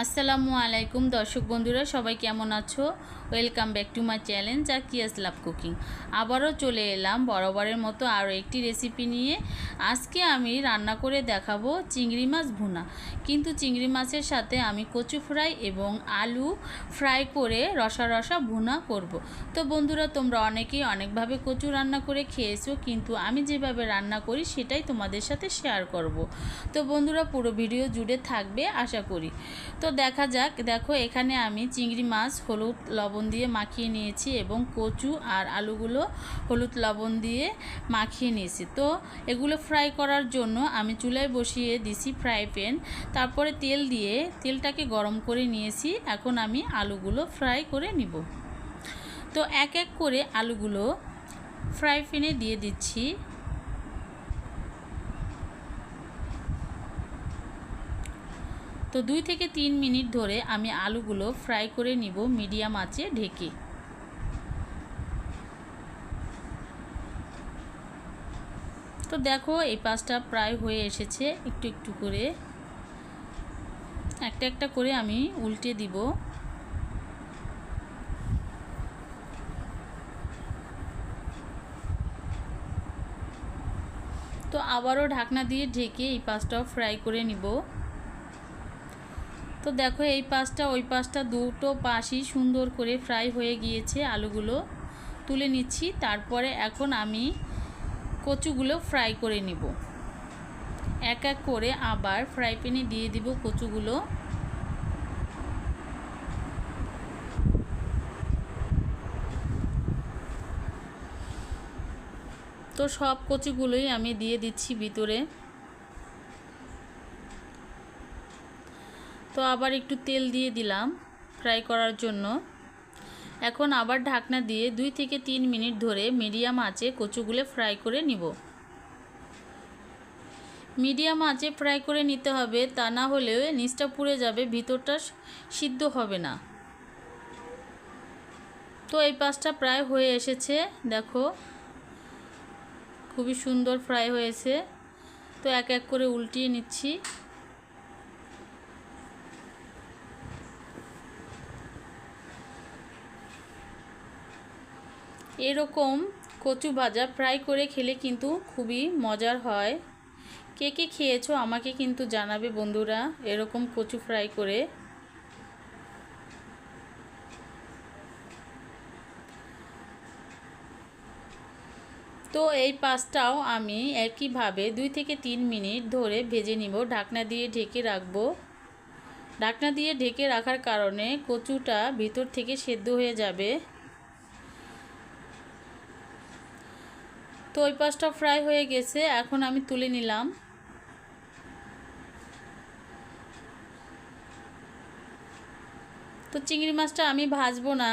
আসসালামু আলাইকুম দর্শক বন্ধুরা, সবাই কেমন আছো? Welcome back to my challenge আর কিয়াস লাভ কুকিং আবারও চলে এলাম বরাবরের মতো আরও একটি রেসিপি নিয়ে। আজকে আমি রান্না করে দেখাবো চিংড়ি মাছ ভুনা। কিন্তু চিংড়ি মাছের সাথে আমি কচু ফ্রাই এবং আলু ফ্রাই করে রসা রসা ভুনা করব। তো বন্ধুরা, তোমরা অনেকেই অনেকভাবে কচু রান্না করে খেয়েছো, কিন্তু আমি যেভাবে রান্না করি সেটাই তোমাদের সাথে শেয়ার করব। তো বন্ধুরা, পুরো ভিডিও জুড়ে থাকবে, আশা করি। তো দেখা যাক, দেখো এখানে আমি চিংড়ি মাছ, হলুদ লবণ দিয়ে মাখিয়ে নিয়েছি এবং কচু আর আলুগুলো হলুদ লবণ দিয়ে মাখিয়ে নিয়েছি। তো এগুলো ফ্রাই করার জন্য আমি চুলায় বসিয়ে দিছি ফ্রাই প্যান। তারপরে তেল দিয়ে তেলটাকে গরম করে নিয়েছি। এখন আমি আলুগুলো ফ্রাই করে নিব। তো এক এক করে আলুগুলো ফ্রাই প্যানে দিয়ে দিচ্ছি। তো দুই থেকে তিন মিনিট ধরে আমি আলুগুলো ফ্রাই করে নিব মিডিয়াম আঁচে ঢেকে। তো দেখো এই পাঁচটা প্রায় হয়ে এসেছে, একটু একটু করে। একটা একটা করে আমি উল্টে দিব। তো আবারও ঢাকনা দিয়ে ঢেকে এই পাঁচটাও ফ্রাই করে নিব। তো দেখো এই পাশটা, ওই পাশটা দুটো পাশই সুন্দর করে ফ্রাই হয়ে গিয়েছে আলুগুলো। তুলে নিচ্ছি, তারপরে এখন আমি কচুগুলো ফ্রাই করে নিব। এক এক করে আবার ফ্রাই প্যানে দিয়ে দিব কচুগুলো। তো সব কচুগুলোই আমি দিয়ে দিচ্ছি ভিতরে। তো আবার একটু তেল দিয়ে দিলাম ফ্রাই করার জন্য। এখন আবার ঢাকনা দিয়ে দুই থেকে তিন মিনিট ধরে মিডিয়াম আঁচে কচুগুলো ফ্রাই করে নিব। মিডিয়াম আঁচে ফ্রাই করে নিতে হবে, তা না হলে নিচটা পুড়ে যাবে, ভিতরটা সিদ্ধ হবে না। তো এই পাশটা প্রায় হয়ে এসেছে, দেখো। খুবই সুন্দর ফ্রাই হয়েছে। তো এক এক করে উল্টিয়ে নিচ্ছি। এরকম কচু ভাজা ফ্রাই করে খেলে কিন্তু খুবই মজার হয়। কে কে খেয়েছো আমাকে কিন্তু জানাবে বন্ধুরা এরকম কচু ফ্রাই করে। তো এই পাঁচটাও আমি একইভাবে দুই থেকে তিন মিনিট ধরে ভেজে নিব, ঢাকনা দিয়ে ঢেকে রাখব। ঢাকনা দিয়ে ঢেকে রাখার কারণে কচুটা ভিতর থেকে সেদ্ধ হয়ে যাবে। তো ওই পাশটা ফ্রাই হয়ে গেছে, এখন আমি তুলে নিলাম। তো চিংড়ি মাছটা আমি ভাজবো না,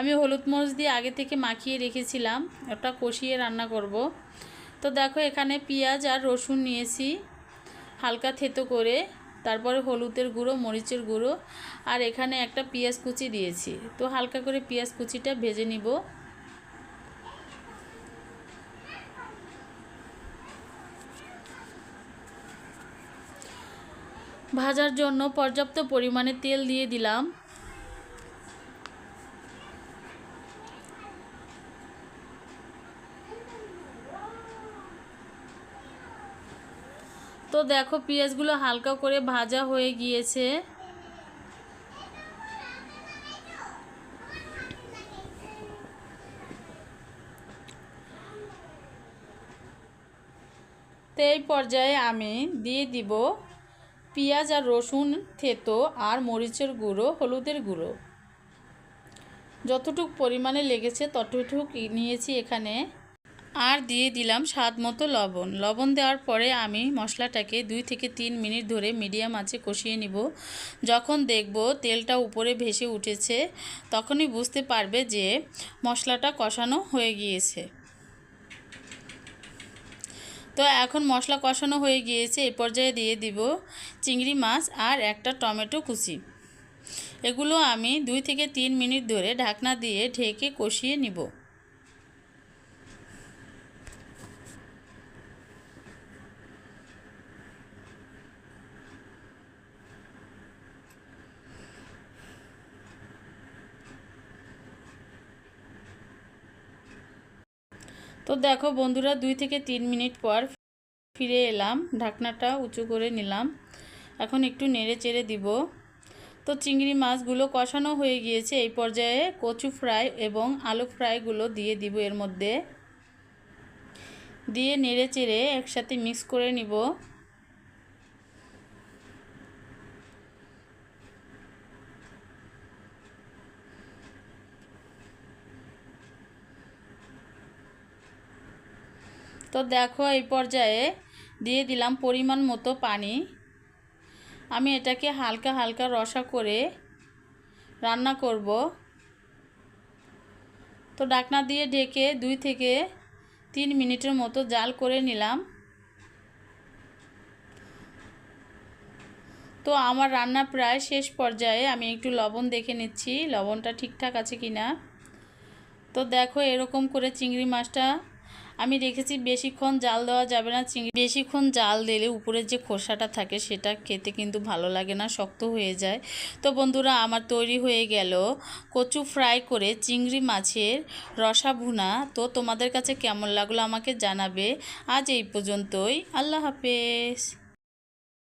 আমি হলুদ মরিচ দিয়ে আগে থেকে মাখিয়ে রেখেছিলাম, ওটা কষিয়ে রান্না করব। তো দেখো এখানে পেঁয়াজ আর রসুন নিয়েছি, হালকা থেতো করে, তারপরে হলুদের গুঁড়ো, মরিচের গুঁড়ো, আর এখানে একটা পেঁয়াজ কুচি দিয়েছি। তো হালকা করে পেঁয়াজ কুচিটা ভেজে নিব। ভাজার জন্য পর্যাপ্ত পরিমাণে তেল দিয়ে দিলাম। তো দেখো পেঁয়াজগুলো হালকা করে ভাজা হয়ে গিয়েছে। তো এই পর্যায়ে আমি দিয়ে দিব পেঁয়াজ আর রসুন থেতো আর মরিচের গুঁড়ো, হলুদের গুঁড়ো। যতটুক পরিমাণে লেগেছে ততটুক নিয়েছি এখানে। আর দিয়ে দিলাম স্বাদ মতো লবণ। লবণ দেওয়ার পরে আমি মশলাটাকে দুই থেকে তিন মিনিট ধরে মিডিয়াম আঁচে কষিয়ে নিব। যখন দেখব তেলটা উপরে ভেসে উঠেছে, তখনই বুঝতে পারবে যে মশলাটা কষানো হয়ে গিয়েছে। তো এখন মশলা কষানো হয়ে গিয়েছে এই পর্যায়ে দিয়ে দিব চিংড়ি মাছ আর একটা টমেটো কুচি। এগুলো আমি দুই থেকে তিন মিনিট ধরে ঢাকনা দিয়ে ঢেকে কষিয়ে নিব। তো দেখো বন্ধুরা, দুই থেকে তিন মিনিট পর ফিরে এলাম, ঢাকনাটা উঁচু করে নিলাম। এখন একটু নেড়ে চেড়ে দিব। তো চিংড়ি মাছগুলো কষানো হয়ে গিয়েছে, এই পর্যায়ে কচু ফ্রাই এবং আলু ফ্রাইগুলো দিয়ে দিব এর মধ্যে। দিয়ে নেড়ে চেড়ে একসাথে মিক্স করে নিব। তো দেখো এই পর্যায়ে দিয়ে দিলাম পরিমাণ মতো পানি। আমি এটাকে হালকা হালকা রসা করে রান্না করব। তো ডাকনা দিয়ে ঢেকে দুই থেকে তিন মিনিটের মতো জাল করে নিলাম। তো আমার রান্না প্রায় শেষ পর্যায়ে আমি একটু লবণ দেখে নিচ্ছি, লবণটা ঠিকঠাক আছে কি না তো দেখো এরকম করে চিংড়ি মাছটা আমি রেখেছি বেশিক্ষণ জাল দেওয়া যাবে না, চিংড়ি বেশিক্ষণ জাল দিলে উপরের যে খোসাটা থাকে সেটা খেতে কিন্তু ভালো লাগে না, শক্ত হয়ে যায়। তো বন্ধুরা, আমার তৈরি হয়ে গেল কচু ফ্রাই করে চিংড়ি মাছের রসা ভুনা। তো তোমাদের কাছে কেমন লাগল আমাকে জানাবে। আজ এই পর্যন্তই। আল্লাহ হাফেজ।